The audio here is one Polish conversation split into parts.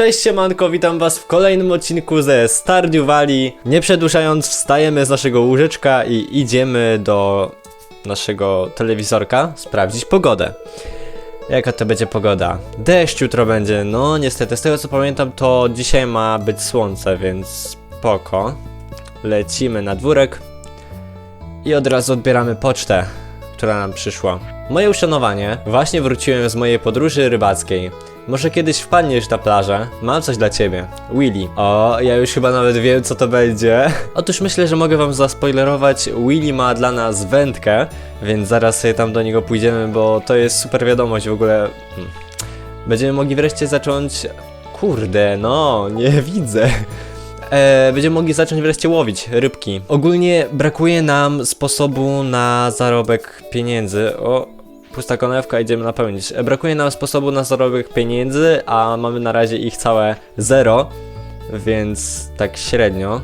Cześć siemanko, witam was w kolejnym odcinku ze Stardew Valley. Nie przedłużając, wstajemy z naszego łóżeczka i idziemy do naszego telewizorka sprawdzić pogodę. Jaka to będzie pogoda? Deszcz jutro będzie, no niestety, z tego co pamiętam to dzisiaj ma być słońce, więc spoko. Lecimy na dwórek i od razu odbieramy pocztę, która nam przyszła. Moje uszanowanie, właśnie wróciłem z mojej podróży rybackiej. Może kiedyś wpadniesz na plażę? Mam coś dla ciebie. Willy. O, ja już chyba nawet wiem, co to będzie. Otóż myślę, że mogę wam zaspoilerować. Willy ma dla nas wędkę, więc zaraz sobie tam do niego pójdziemy, bo to jest super wiadomość w ogóle. Hmm. Będziemy mogli wreszcie zacząć. Kurde, no, nie widzę. E, będziemy mogli zacząć wreszcie łowić rybki. Ogólnie brakuje nam sposobu na zarobek pieniędzy. O, pusta konewka, idziemy napełnić. E, brakuje nam sposobu na zarobek pieniędzy, a mamy na razie ich całe zero, więc tak średnio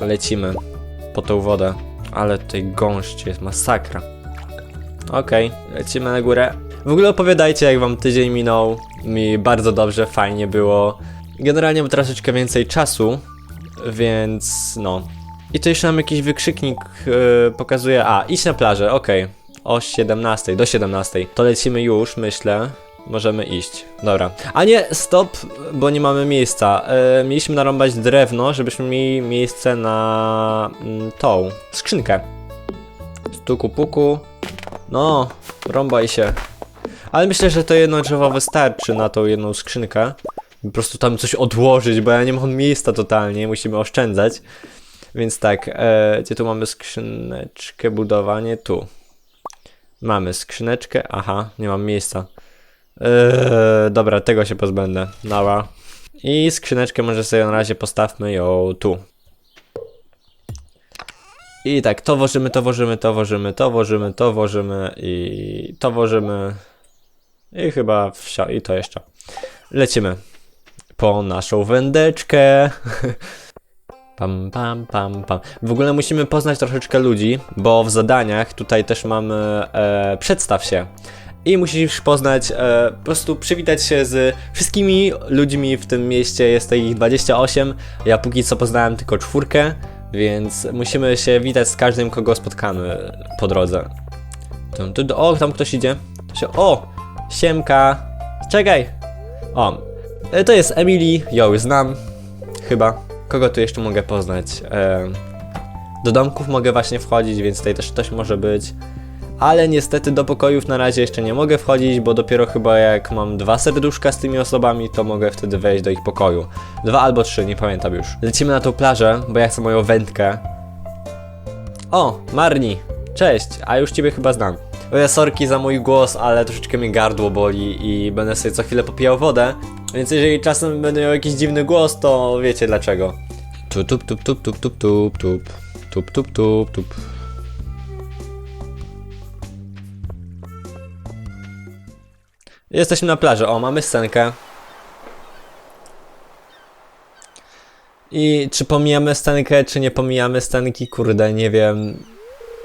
lecimy po tą wodę. Ale tutaj gąszcz jest masakra. Okej, lecimy na górę. W ogóle opowiadajcie, jak wam tydzień minął. Mi bardzo dobrze, fajnie było. Generalnie mam troszeczkę więcej czasu, więc no. I to jeszcze nam jakiś wykrzyknik yy, pokazuje. A, idź na plażę, okej. O 17, do 17. To lecimy już, myślę. Możemy iść. Dobra. A nie, stop, bo nie mamy miejsca. E, mieliśmy narąbać drewno, żebyśmy mieli miejsce na mm, tą skrzynkę. Stuku puku. No, rąbaj się. Ale myślę, że to jedno drzewo wystarczy na tą jedną skrzynkę. Po prostu tam coś odłożyć, bo ja nie mam miejsca totalnie, musimy oszczędzać. Więc tak, e, gdzie tu mamy skrzyneczkę, budowanie? Tu. Mamy skrzyneczkę, aha, nie mam miejsca. Eee, dobra, tego się pozbędę. Dobra. I skrzyneczkę może sobie na razie postawmy ją tu. I tak, to włożymy, to włożymy, to włożymy, to włożymy, to włożymy i to włożymy. I chyba wsio, i to jeszcze. Lecimy po naszą wędeczkę. Pam, pam, pam, pam. W ogóle musimy poznać troszeczkę ludzi, bo w zadaniach tutaj też mamy e, przedstaw się. I musisz poznać, e, po prostu przywitać się z wszystkimi ludźmi w tym mieście. Jest ich 28. Ja póki co poznałem tylko czwórkę, więc musimy się witać z każdym, kogo spotkamy po drodze. Tum, tum, O, tam ktoś idzie. Się, o, siemka. Czekaj. O, e, to jest Emily, już znam. Chyba. Kogo tu jeszcze mogę poznać? E, do domków mogę właśnie wchodzić, więc tutaj też ktoś może być. Ale niestety do pokojów na razie jeszcze nie mogę wchodzić, bo dopiero chyba jak mam dwa serduszka z tymi osobami, to mogę wtedy wejść do ich pokoju. Dwa albo trzy, nie pamiętam już. Lecimy na tą plażę, bo ja chcę moją wędkę. O, Marni, cześć, a już ciebie chyba znam. Ja sorki za mój głos, ale troszeczkę mnie gardło boli i będę sobie co chwilę popijał wodę. Więc jeżeli czasem będę miał jakiś dziwny głos, to wiecie dlaczego. Tu tup tup tup tup tup tup tup tup tup tup tup Jesteśmy na plaży, o mamy scenkę. I czy pomijamy scenkę, czy nie pomijamy scenki? Kurde, nie wiem.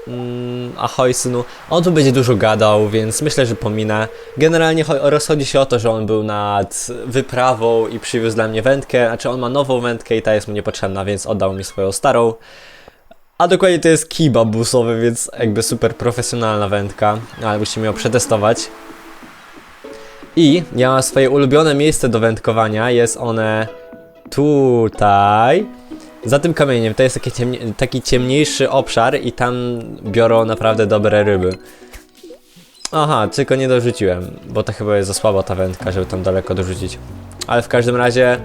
Mm, ahoj synu. On tu będzie dużo gadał, więc myślę, że pominę. Generalnie cho- rozchodzi się o to, że on był nad wyprawą i przywiózł dla mnie wędkę. Znaczy on ma nową wędkę i ta jest mu niepotrzebna, więc oddał mi swoją starą. A dokładnie to jest kij babusowy, więc jakby super profesjonalna wędka, ale musimy ją przetestować. I ja mam swoje ulubione miejsce do wędkowania, jest one tutaj. Za tym kamieniem to jest taki, ciemnie, taki ciemniejszy obszar i tam biorą naprawdę dobre ryby. Aha, tylko nie dorzuciłem, bo to chyba jest za słaba ta wędka, żeby tam daleko dorzucić. Ale w każdym razie,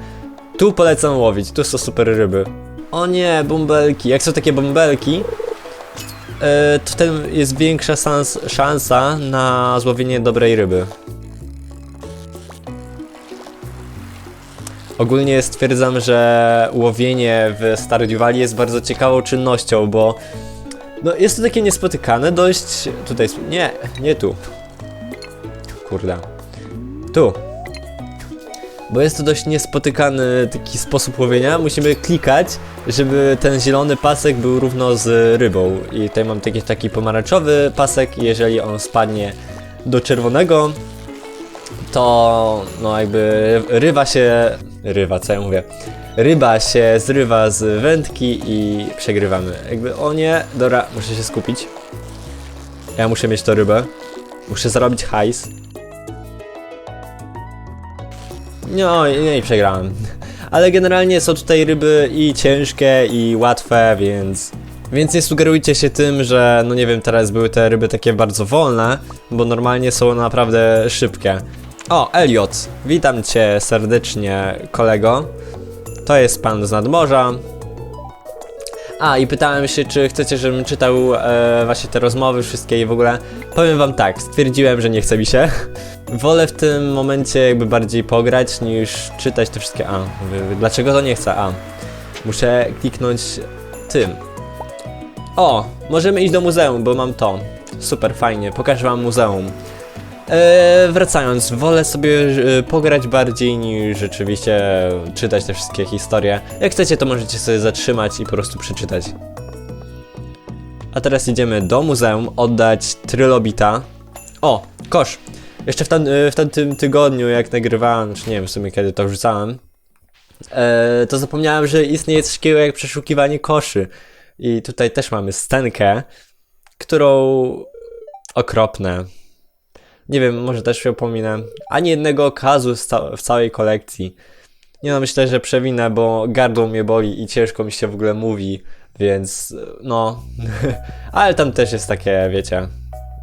tu polecam łowić, tu są super ryby. O nie, bąbelki. Jak są takie bąbelki, yy, to wtedy jest większa szans, szansa na złowienie dobrej ryby. Ogólnie stwierdzam, że łowienie w Stardew Valley jest bardzo ciekawą czynnością, bo no jest to takie niespotykane dość... Tutaj... Nie, nie tu. Kurde. Tu. Bo jest to dość niespotykany taki sposób łowienia. Musimy klikać, żeby ten zielony pasek był równo z rybą. I tutaj mam taki, taki pomarańczowy pasek jeżeli on spadnie do czerwonego, to no jakby rywa się, rywa, co ja mówię, ryba się zrywa z wędki i przegrywamy. Jakby, o nie, dobra, muszę się skupić. Ja muszę mieć to rybę. Muszę zarobić hajs. No i, no i przegrałem. Ale generalnie są tutaj ryby i ciężkie i łatwe, więc... Więc nie sugerujcie się tym, że no nie wiem, teraz były te ryby takie bardzo wolne, bo normalnie są naprawdę szybkie. O, Elliot, witam cię serdecznie, kolego. To jest pan z nadmorza. A, i pytałem się, czy chcecie, żebym czytał e, właśnie te rozmowy wszystkie i w ogóle. Powiem wam tak, stwierdziłem, że nie chce mi się. Wolę w tym momencie jakby bardziej pograć niż czytać te wszystkie. A, dlaczego to nie chcę? A, muszę kliknąć tym. O, możemy iść do muzeum, bo mam to. Super, fajnie, pokażę wam muzeum. Eee, wracając, wolę sobie e, pograć bardziej niż rzeczywiście czytać te wszystkie historie. Jak chcecie, to możecie sobie zatrzymać i po prostu przeczytać. A teraz idziemy do muzeum oddać Trylobita. O, kosz! Jeszcze w, tam, e, w tamtym tygodniu, jak nagrywałem, czy nie wiem w sumie kiedy to wrzucałem, e, to zapomniałem, że istnieje coś takiego jak przeszukiwanie koszy. I tutaj też mamy scenkę, którą okropne. Nie wiem, może też się pominę. Ani jednego okazu w całej kolekcji. Nie no, myślę, że przewinę, bo gardło mnie boli i ciężko mi się w ogóle mówi, więc no. Ale tam też jest takie, wiecie,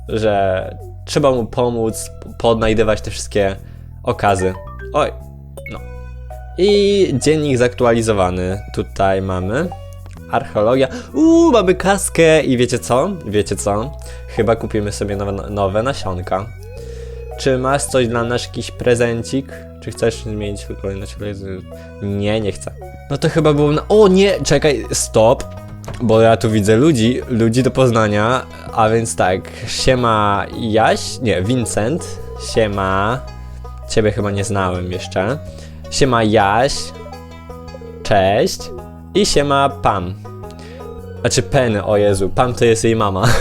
że trzeba mu pomóc, podnajdywać te wszystkie okazy. Oj, no. I dziennik zaktualizowany. Tutaj mamy. Archeologia. Uuu, mamy kaskę i wiecie co? Wiecie co? Chyba kupimy sobie nowe, nowe nasionka. Czy masz coś dla nas, jakiś prezencik? Czy chcesz zmienić kolejność? Nie, nie chcę. No to chyba było na... O nie, czekaj, stop. Bo ja tu widzę ludzi, ludzi do poznania, a więc tak, siema Jaś, nie, Vincent, siema, ciebie chyba nie znałem jeszcze, siema Jaś, cześć i siema Pam. Znaczy Pen, o Jezu, Pam to jest jej mama.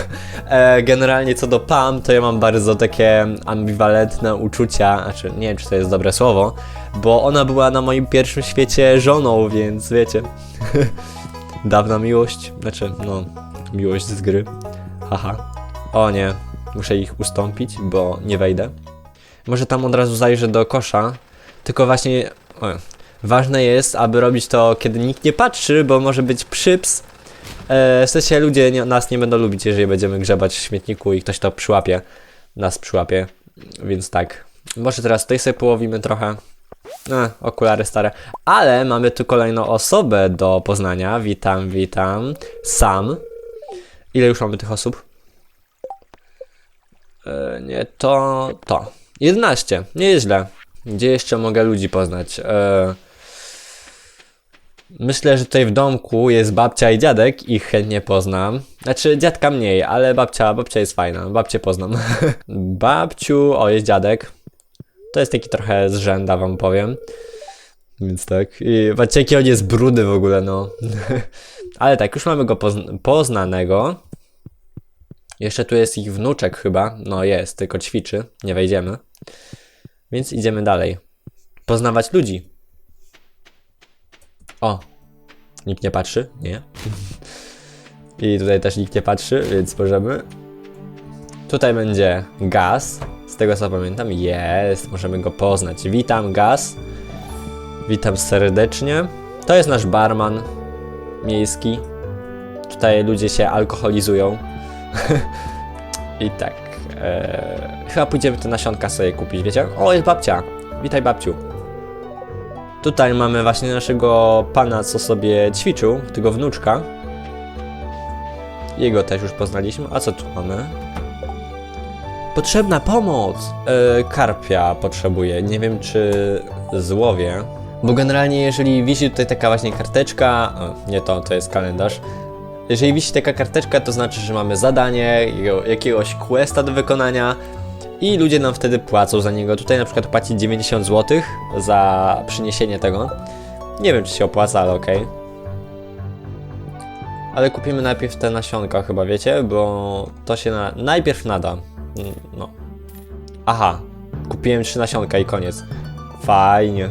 E, generalnie co do Pam, to ja mam bardzo takie ambiwalentne uczucia, znaczy nie wiem czy to jest dobre słowo, bo ona była na moim pierwszym świecie żoną, więc wiecie. Dawna miłość, znaczy no, miłość z gry. Haha. O nie, muszę ich ustąpić, bo nie wejdę. Może tam od razu zajrzę do kosza, tylko właśnie... O, ważne jest, aby robić to, kiedy nikt nie patrzy, bo może być przyps, E, w sensie ludzie nie, nas nie będą lubić, jeżeli będziemy grzebać w śmietniku i ktoś to przyłapie. Nas przyłapie. Więc tak. Może teraz tutaj sobie połowimy trochę. E, okulary stare. Ale mamy tu kolejną osobę do poznania. Witam, witam. Sam. Ile już mamy tych osób? E, nie, to... to. 11. Nie jest źle. Gdzie jeszcze mogę ludzi poznać? E, Myślę, że tutaj w domku jest babcia i dziadek, ich chętnie poznam. Znaczy, dziadka mniej, ale babcia, babcia jest fajna, babcię poznam. Babciu, o jest dziadek. To jest taki trochę zrzęda, wam powiem. Więc tak. I patrzcie, jaki on jest brudy w ogóle, no. ale tak, już mamy go pozn- poznanego. Jeszcze tu jest ich wnuczek chyba. No jest, tylko ćwiczy, nie wejdziemy. Więc idziemy dalej. Poznawać ludzi. O, nikt nie patrzy, nie. I tutaj też nikt nie patrzy, więc możemy. Tutaj będzie gaz, z tego co pamiętam, jest, możemy go poznać. Witam, gaz. Witam serdecznie. To jest nasz barman miejski. Tutaj ludzie się alkoholizują. I tak. E, chyba pójdziemy te nasionka sobie kupić, wiecie? O, jest babcia. Witaj, babciu. Tutaj mamy właśnie naszego pana, co sobie ćwiczył, tego wnuczka. Jego też już poznaliśmy. A co tu mamy? Potrzebna pomoc! E, karpia potrzebuję. Nie wiem, czy złowię. Bo generalnie, jeżeli wisi tutaj taka właśnie karteczka. Nie to, to jest kalendarz. Jeżeli wisi taka karteczka, to znaczy, że mamy zadanie, jakiego- jakiegoś questa do wykonania i ludzie nam wtedy płacą za niego. Tutaj na przykład płaci 90 zł za przyniesienie tego. Nie wiem, czy się opłaca, ale okej. Ale kupimy najpierw te nasionka chyba, wiecie? Bo to się na... najpierw nada. Mm, No. Aha. Kupiłem trzy nasionka i koniec. Fajnie.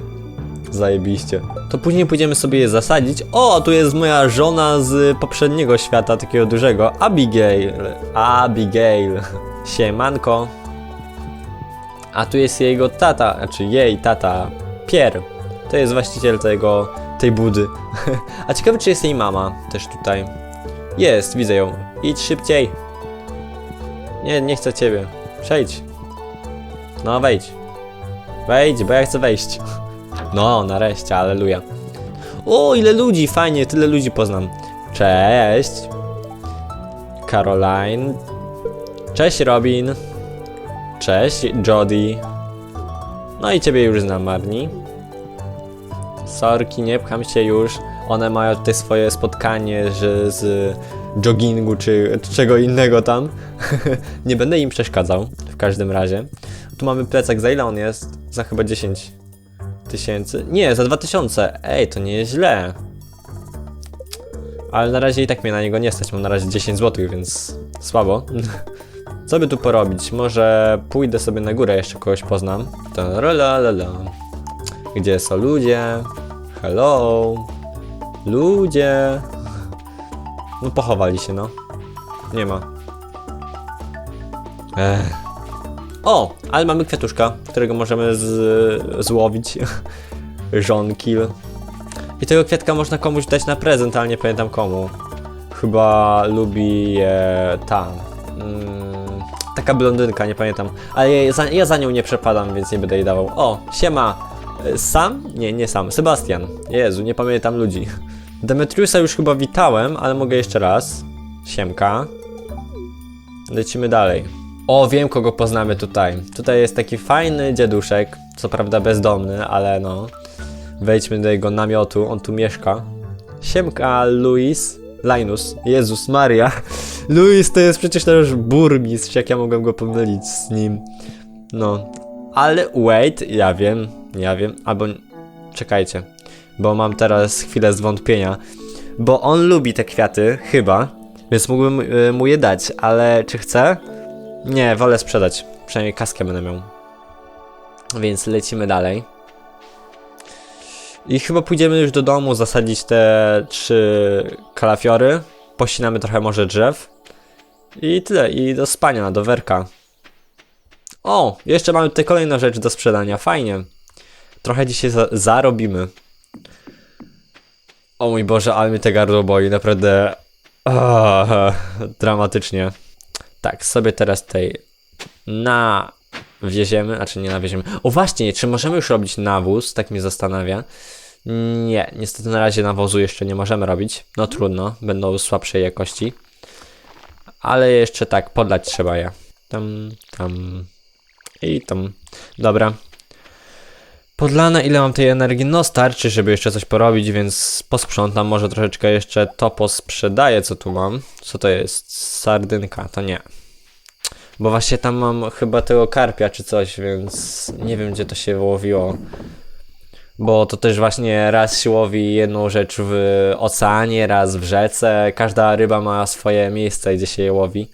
Zajebiście. To później pójdziemy sobie je zasadzić. O, tu jest moja żona z poprzedniego świata, takiego dużego. Abigail. Abigail. Siemanko. A tu jest jego tata, znaczy jej tata, Pierre. To jest właściciel tego, tej budy. A ciekawe, czy jest jej mama też tutaj. Jest, widzę ją. Idź szybciej. Nie, nie chcę ciebie. Przejdź. No, wejdź. Wejdź, bo ja chcę wejść. No, nareszcie, aleluja. O, ile ludzi, fajnie, tyle ludzi poznam. Cześć. Caroline. Cześć, Robin. Cześć, Jody. No i ciebie już znam, Marni. Sorki, nie pcham się już. One mają tutaj swoje spotkanie że z joggingu czy czego innego tam. nie będę im przeszkadzał, w każdym razie. Tu mamy plecak, za ile on jest? Za chyba 10 tysięcy. Nie, za 2000. Ej, to nie jest źle. Ale na razie i tak mnie na niego nie stać. Mam na razie 10 zł, więc słabo. Co by tu porobić? Może pójdę sobie na górę, jeszcze kogoś poznam. Taralala. Gdzie są ludzie? Hello? Ludzie? No pochowali się, no. Nie ma. Ech. O, ale mamy kwiatuszka, którego możemy z, złowić. Żonkill. I tego kwiatka można komuś dać na prezent, ale nie pamiętam komu. Chyba lubi je ta. Mm, taka blondynka, nie pamiętam. Ale ja za, ja za nią nie przepadam, więc nie będę jej dawał. O, siema. E, Sam? Nie, nie sam. Sebastian. Jezu, nie pamiętam ludzi. Demetriusa już chyba witałem, ale mogę jeszcze raz. Siemka. Lecimy dalej. O, wiem kogo poznamy tutaj. Tutaj jest taki fajny dziaduszek, co prawda bezdomny, ale no. Wejdźmy do jego namiotu, on tu mieszka. Siemka, Luis. Linus. Jezus Maria. Luis to jest przecież też burmistrz, jak ja mogłem go pomylić z nim. No. Ale wait, ja wiem, ja wiem, albo... Czekajcie, bo mam teraz chwilę zwątpienia. Bo on lubi te kwiaty, chyba, więc mógłbym y, mu je dać, ale czy chce? Nie, wolę sprzedać. Przynajmniej kaskę będę miał. Więc lecimy dalej. I chyba pójdziemy już do domu zasadzić te trzy kalafiory. Pościnamy trochę może drzew. I tyle. I do spania, do werka. O, jeszcze mamy tutaj kolejną rzecz do sprzedania. Fajnie. Trochę dzisiaj za zarobimy. O mój Boże, ale mi te gardło boi. Naprawdę... Ah, dramatycznie. Tak, sobie teraz tutaj nawieziemy, znaczy nie nawieziemy. O właśnie, czy możemy już robić nawóz? Tak mnie zastanawia. Nie, niestety na razie nawozu jeszcze nie możemy robić. No trudno, będą słabszej jakości. Ale jeszcze tak, podlać trzeba je. Tam, tam i tam. Dobra. Podlane, ile mam tej energii? No starczy, żeby jeszcze coś porobić, więc posprzątam, może troszeczkę jeszcze to posprzedaję, co tu mam. Co to jest? Sardynka, to nie. Bo właśnie tam mam chyba tego karpia czy coś, więc nie wiem gdzie to się łowiło. Bo to też właśnie raz się łowi jedną rzecz w oceanie, raz w rzece. Każda ryba ma swoje miejsce, gdzie się je łowi.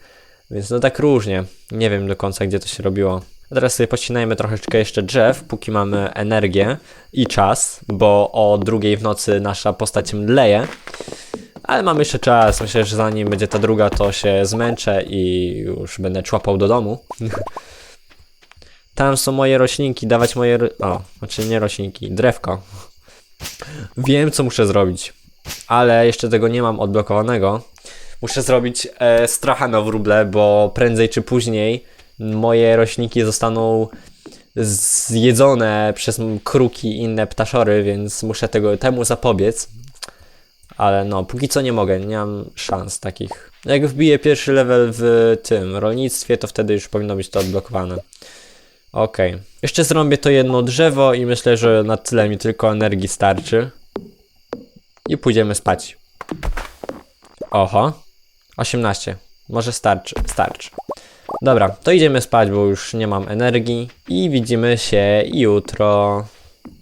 Więc no tak różnie. Nie wiem do końca, gdzie to się robiło. A teraz sobie pocinajmy troszeczkę jeszcze drzew, póki mamy energię i czas, bo o drugiej w nocy nasza postać mdleje. Ale mamy jeszcze czas. Myślę, że zanim będzie ta druga, to się zmęczę i już będę człapał do domu. Tam są moje roślinki, dawać moje. O, znaczy nie roślinki, drewko. Wiem, co muszę zrobić, ale jeszcze tego nie mam odblokowanego. Muszę zrobić e, stracha na wróble, bo prędzej czy później moje roślinki zostaną zjedzone przez kruki i inne ptaszory, więc muszę tego temu zapobiec. Ale no, póki co nie mogę, nie mam szans takich. Jak wbiję pierwszy level w tym rolnictwie, to wtedy już powinno być to odblokowane. Okej. Jeszcze zrobię to jedno drzewo i myślę, że na tyle mi tylko energii starczy. I pójdziemy spać. Oho. 18. Może starczy. Starczy. Dobra, to idziemy spać, bo już nie mam energii. I widzimy się jutro.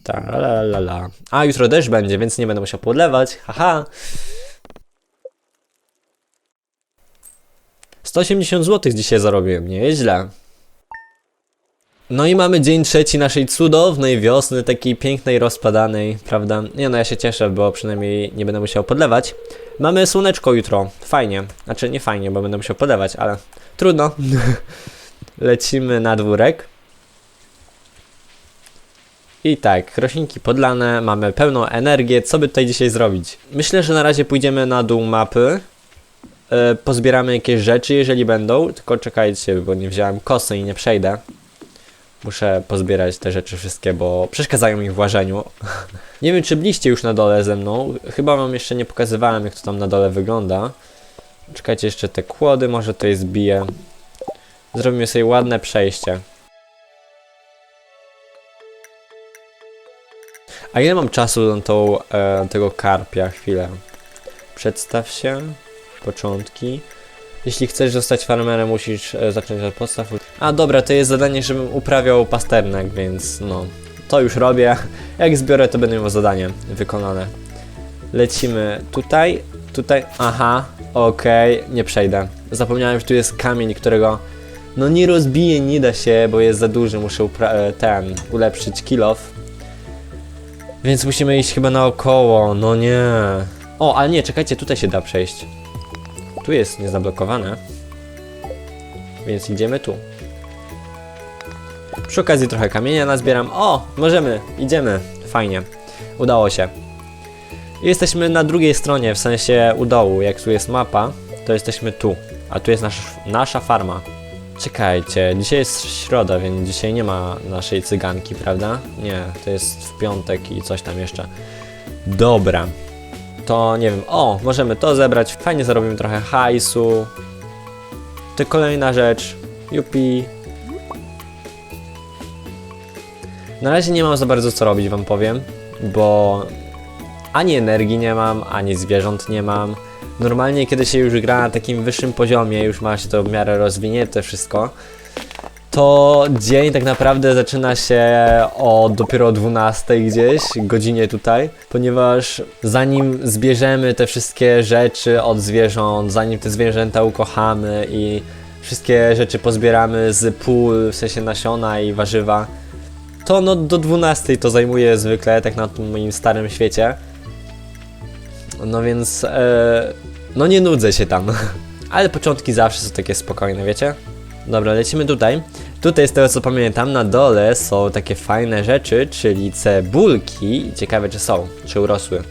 Ta la la la. A jutro deszcz będzie, więc nie będę musiał podlewać. Haha. 180 zł dzisiaj zarobiłem, nieźle. No i mamy dzień trzeci naszej cudownej wiosny, takiej pięknej, rozpadanej, prawda? Nie no, ja się cieszę, bo przynajmniej nie będę musiał podlewać. Mamy słoneczko jutro, fajnie. Znaczy nie fajnie, bo będę musiał podlewać, ale trudno. Lecimy na dwórek. I tak, roślinki podlane, mamy pełną energię, co by tutaj dzisiaj zrobić? Myślę, że na razie pójdziemy na dół mapy, e, pozbieramy jakieś rzeczy, jeżeli będą, tylko czekajcie, bo nie wziąłem kosy i nie przejdę. Muszę pozbierać te rzeczy wszystkie, bo przeszkadzają mi w łażeniu. nie wiem, czy byliście już na dole ze mną, chyba wam jeszcze nie pokazywałem, jak to tam na dole wygląda. Czekajcie jeszcze te kłody, może jest bije. Zrobimy sobie ładne przejście. A ile mam czasu na tą, e, tego karpia? Chwilę. Przedstaw się. Początki. Jeśli chcesz zostać farmerem, musisz e, zacząć od podstaw. A dobra, to jest zadanie, żebym uprawiał pasternak, więc no. To już robię. Jak zbiorę, to będę miał zadanie wykonane. Lecimy tutaj. Tutaj. Aha, okej, nie przejdę. Zapomniałem, że tu jest kamień, którego no nie rozbiję, nie da się, bo jest za duży. Muszę e, ten ulepszyć kilof. Więc musimy iść chyba naokoło, no nie. O, ale nie, czekajcie, tutaj się da przejść. Tu jest niezablokowane. Więc idziemy tu. Przy okazji trochę kamienia nazbieram. O, możemy, idziemy. Fajnie. Udało się. Jesteśmy na drugiej stronie, w sensie u dołu. Jak tu jest mapa, to jesteśmy tu. A tu jest nasz, nasza farma. Czekajcie, dzisiaj jest środa, więc dzisiaj nie ma naszej cyganki, prawda? Nie, to jest w piątek i coś tam jeszcze. Dobra. To nie wiem, o, możemy to zebrać, fajnie zarobimy trochę hajsu. To kolejna rzecz. Jupi. Na razie nie mam za bardzo co robić, wam powiem, bo ani energii nie mam, ani zwierząt nie mam. Normalnie, kiedy się już gra na takim wyższym poziomie, już ma się to w miarę rozwinięte wszystko, to dzień tak naprawdę zaczyna się o dopiero 12 gdzieś, godzinie tutaj, ponieważ zanim zbierzemy te wszystkie rzeczy od zwierząt, zanim te zwierzęta ukochamy i wszystkie rzeczy pozbieramy z pól, w sensie nasiona i warzywa, to no do 12 to zajmuje zwykle, tak na tym moim starym świecie. No więc, e, no nie nudzę się tam. Ale początki zawsze są takie spokojne, wiecie? Dobra, lecimy tutaj. Tutaj z tego co pamiętam, na dole są takie fajne rzeczy, czyli cebulki. Ciekawe czy są, czy urosły.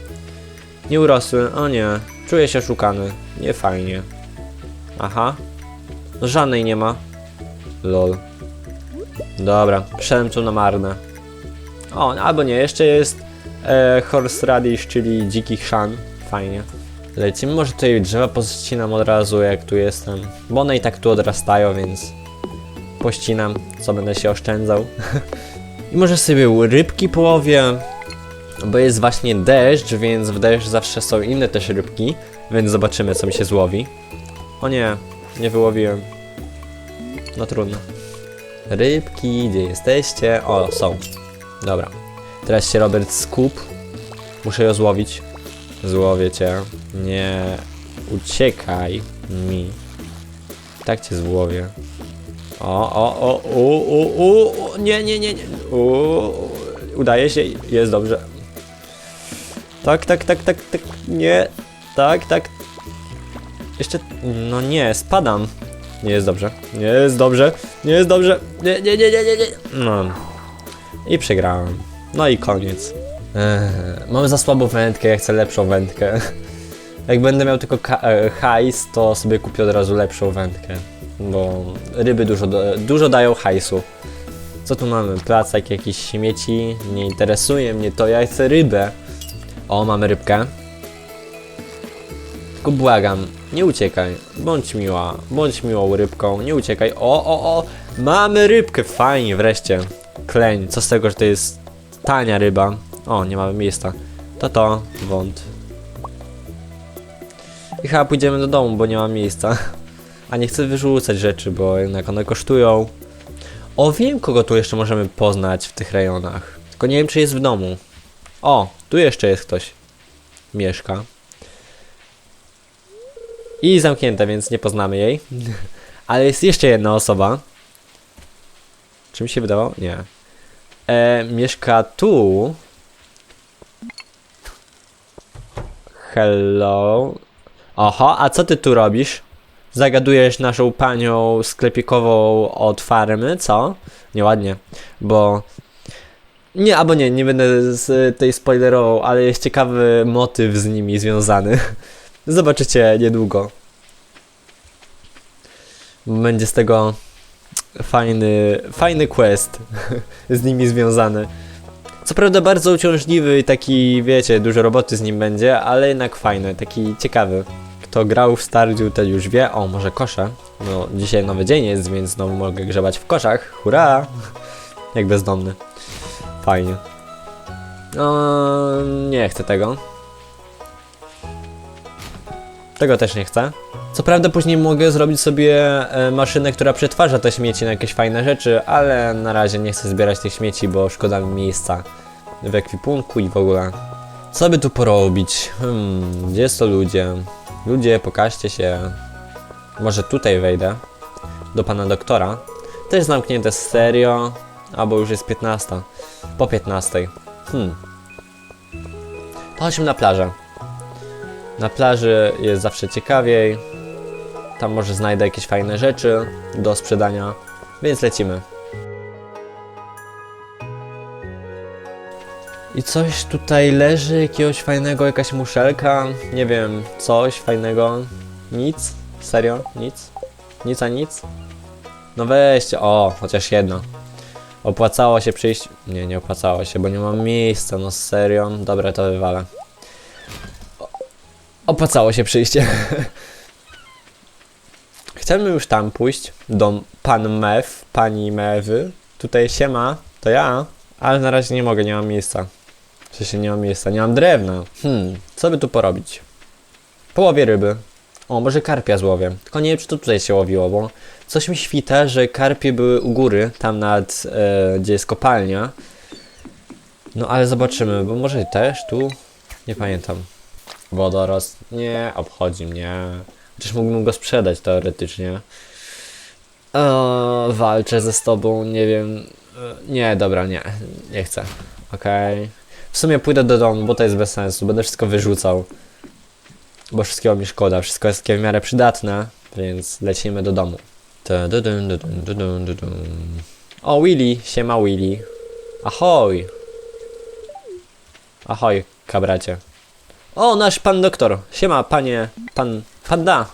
Nie urosły, o nie. Czuję się oszukany. Nie fajnie. Aha. No żadnej nie ma. Lol. Dobra, wszedłem tu na marne. O, albo nie, jeszcze jest e, horseradish, czyli dziki chrzan. Fajnie. Lecimy, może tutaj drzewa pościnam od razu, jak tu jestem. Bo one i tak tu odrastają, więc pościnam, co będę się oszczędzał. I może sobie rybki połowię, bo jest właśnie deszcz, więc w deszcz zawsze są inne też rybki, więc zobaczymy, co mi się złowi. O nie, nie wyłowiłem. No trudno. Rybki, gdzie jesteście? O, są. Dobra. Teraz się Robert skup. Muszę ją złowić. Złowię cię. Nie uciekaj mi. Tak cię złowię. O, o, o, u, u, u, nie, nie, nie, nie. U, udaje się, jest dobrze. Tak, tak, tak, tak, tak, nie. Tak, tak. Jeszcze, no nie, spadam. Nie jest dobrze, nie jest dobrze, nie jest dobrze. Nie, nie, nie, nie, nie, nie. No. I przegrałem. No i koniec. Ech, mam za słabą wędkę, ja chcę lepszą wędkę. Jak będę miał tylko e, hajs, to sobie kupię od razu lepszą wędkę. Bo ryby dużo, dużo dają hajsu. Co tu mamy? Placek, jakieś śmieci. Nie interesuje mnie to, ja chcę rybę. O, mamy rybkę. Tylko błagam, nie uciekaj. Bądź miła, bądź miłą rybką, nie uciekaj. O, o, o! Mamy rybkę! Fajnie, wreszcie. Kleń, co z tego, że to jest tania ryba. O, nie mamy miejsca. To to, wąt. I chyba pójdziemy do domu, bo nie ma miejsca. A nie chcę wyrzucać rzeczy, bo jednak one kosztują. O, wiem kogo tu jeszcze możemy poznać w tych rejonach. Tylko nie wiem, czy jest w domu. O, tu jeszcze jest ktoś. Mieszka. I zamknięte, więc nie poznamy jej. Ale jest jeszcze jedna osoba. Czy mi się wydawało? Nie. E, mieszka tu. Hello. Oho, a co ty tu robisz? Zagadujesz naszą panią sklepikową od farmy, co? Nieładnie, bo... Nie, albo nie, nie będę z tej spoilerował, ale jest ciekawy motyw z nimi związany. Zobaczycie niedługo. Będzie z tego fajny, fajny quest z nimi związany. Co prawda bardzo uciążliwy i taki, wiecie, dużo roboty z nim będzie, ale jednak fajny, taki ciekawy. Kto grał w Stardew, ten już wie. O, może kosze. No, dzisiaj nowy dzień jest, więc znowu mogę grzebać w koszach. Hurra! Jak bezdomny. Fajnie. No, nie chcę tego. Tego też nie chcę. Co prawda później mogę zrobić sobie e, maszynę, która przetwarza te śmieci na jakieś fajne rzeczy, ale na razie nie chcę zbierać tych śmieci, bo szkoda mi miejsca w ekwipunku i w ogóle. Co by tu porobić? Hmm, gdzie są ludzie? Ludzie, pokażcie się. Może tutaj wejdę. Do pana doktora. Też zamknięte serio. Albo już jest 15. Po 15. Hmm. Chodźmy na plażę. Na plaży jest zawsze ciekawiej. Tam może znajdę jakieś fajne rzeczy do sprzedania, więc lecimy. I coś tutaj leży, jakiegoś fajnego, jakaś muszelka, nie wiem, coś fajnego. Nic? Serio? Nic? Nic a nic? No weźcie, o, chociaż jedno. Opłacało się przyjść? Nie, nie opłacało się, bo nie mam miejsca, no serio. Dobra, to wywalę. Opłacało się przyjście. Chcemy już tam pójść, do pan Mew, pani Mewy. Tutaj się ma, to ja, ale na razie nie mogę, nie mam miejsca. W sensie nie mam miejsca, nie mam drewna. Hmm, co by tu porobić? Połowie ryby. O, może karpia złowię. Tylko nie wiem, czy to tutaj się łowiło, bo coś mi świta, że karpie były u góry, tam nad, e, gdzie jest kopalnia. No ale zobaczymy, bo może też tu? Nie pamiętam. Wodorost? Nie, obchodzi mnie. Chociaż mógłbym go sprzedać teoretycznie. O, walczę ze tobą, nie wiem. E, Nie, dobra, nie. Nie chcę. Okej. W sumie pójdę do domu, bo to jest bez sensu. Będę wszystko wyrzucał. Bo wszystkiego mi szkoda. Wszystko jest takie w miarę przydatne, więc lecimy do domu. O, Willy, siema Willy. Ahoj. Ahoj, kabracie. O, nasz pan doktor. Siema, panie, pan, panda.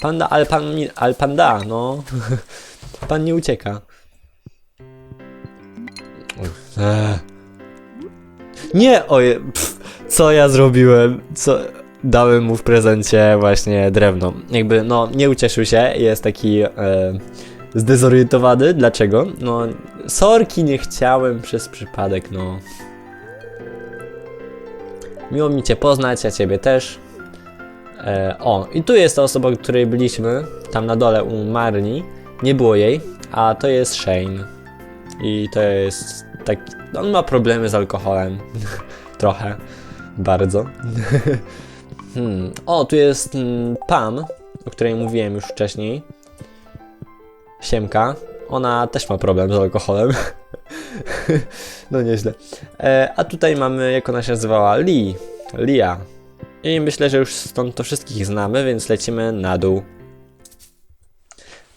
Panda, ale pan, ale panda, no. pan nie ucieka. Ech. Nie, oje, co ja zrobiłem? Co, dałem mu w prezencie właśnie drewno. Jakby, no, nie ucieszył się, jest taki e, zdezorientowany. Dlaczego? No, sorki, nie chciałem przez przypadek, no. Miło mi Cię poznać, ja Ciebie też. E, o, i tu jest ta osoba, o której byliśmy, tam na dole u Marni. Nie było jej, a to jest Shane. I to jest tak. On ma problemy z alkoholem. Trochę. Bardzo. hmm. O, tu jest mm, Pam, o której mówiłem już wcześniej. Siemka. Ona też ma problem z alkoholem. no nieźle. E, a tutaj mamy, jak ona się nazywała, Lee. Lia. I myślę, że już stąd to wszystkich znamy, więc lecimy na dół.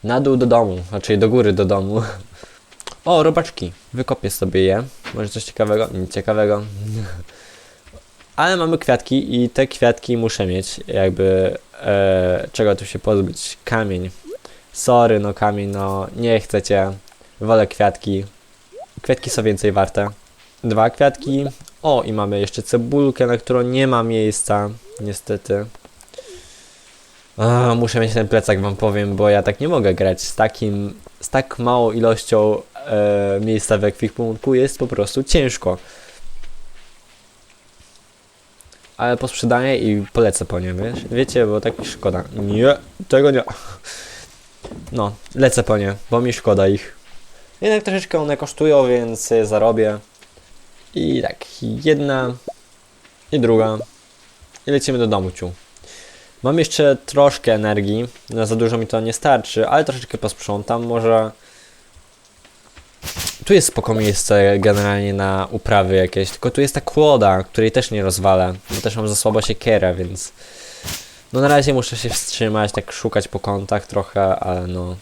Na dół do domu, raczej do góry do domu. O, robaczki. Wykopię sobie je. Może coś ciekawego? Nic ciekawego. Ale mamy kwiatki i te kwiatki muszę mieć. Jakby e, czego tu się pozbyć? Kamień. Sorry, no kamień, no nie chcecie. Wolę kwiatki. Kwiatki są więcej warte. Dwa kwiatki. O, i mamy jeszcze cebulkę, na którą nie ma miejsca. Niestety. A, muszę mieć ten plecak, wam powiem, bo ja tak nie mogę grać z takim, z tak małą ilością e, miejsca w ekwipunku jest po prostu ciężko. Ale posprzedaję i polecę po nie, wiesz? Wiecie, bo tak mi szkoda. Nie, tego nie. No, lecę po nie, bo mi szkoda ich. Jednak troszeczkę one kosztują, więc zarobię. I tak, jedna i druga. I lecimy do domu, ciu. Mam jeszcze troszkę energii, no za dużo mi to nie starczy, ale troszeczkę posprzątam, może... Tu jest spoko miejsce generalnie na uprawy jakieś, tylko tu jest ta kłoda, której też nie rozwalę, bo też mam za słabo siekierę, więc... No na razie muszę się wstrzymać, tak szukać po kątach trochę, ale no...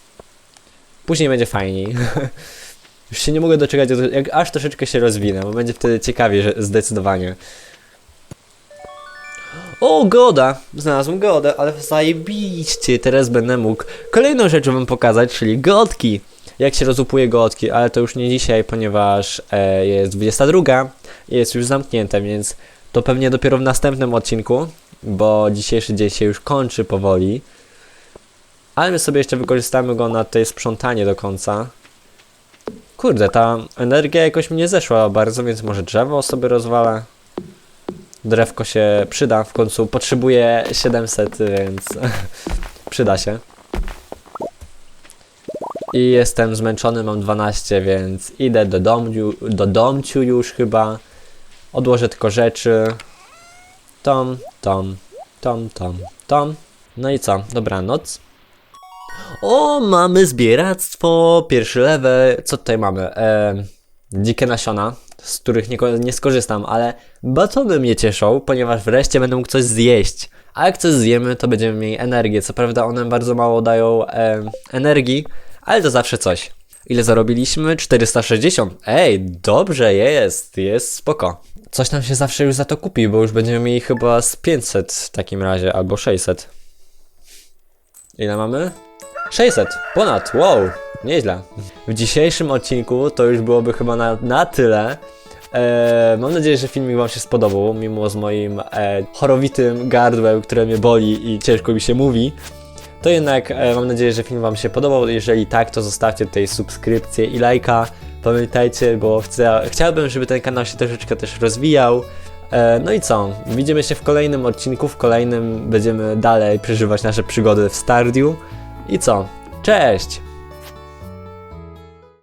Później będzie fajniej. Już się nie mogę doczekać, jak aż troszeczkę się rozwinę, bo będzie wtedy ciekawie, że zdecydowanie. O, goda! Znalazłem godę, ale zajebiście, teraz będę mógł kolejną rzecz wam pokazać, czyli godki. Jak się rozłupuje godki, ale to już nie dzisiaj, ponieważ e, jest 22 i jest już zamknięte, więc to pewnie dopiero w następnym odcinku, bo dzisiejszy dzień się już kończy powoli. Ale my sobie jeszcze wykorzystamy go na tej sprzątanie do końca. Kurde, ta energia jakoś mnie zeszła bardzo, więc może drzewo sobie rozwalę. Drewko się przyda, w końcu potrzebuję 700, więc przyda się. I jestem zmęczony, mam 12, więc idę do domu, do domciu już chyba. Odłożę tylko rzeczy. Tom, tom, tom, tom, tom. No i co? Dobranoc. O, mamy zbieractwo, pierwszy level. Co tutaj mamy? E, dzikie nasiona, z których nie, nie skorzystam, ale batony mnie cieszą, ponieważ wreszcie będę mógł coś zjeść. A jak coś zjemy, to będziemy mieli energię. Co prawda one bardzo mało dają e, energii, ale to zawsze coś. Ile zarobiliśmy? 460. Ej, dobrze jest, jest spoko. Coś nam się zawsze już za to kupi, bo już będziemy mieli chyba z 500 w takim razie, albo 600. Ile mamy? 600, ponad, wow, nieźle. W dzisiejszym odcinku to już byłoby chyba na, na tyle. E, mam nadzieję, że filmik Wam się spodobał, mimo z moim e, chorowitym gardłem, które mnie boli i ciężko mi się mówi. To jednak e, mam nadzieję, że film Wam się podobał. Jeżeli tak, to zostawcie tutaj subskrypcję i lajka. Pamiętajcie, bo chcę, chciałbym, żeby ten kanał się troszeczkę też rozwijał. E, no i co? Widzimy się w kolejnym odcinku. W kolejnym będziemy dalej przeżywać nasze przygody w Stardew. I co? Cześć!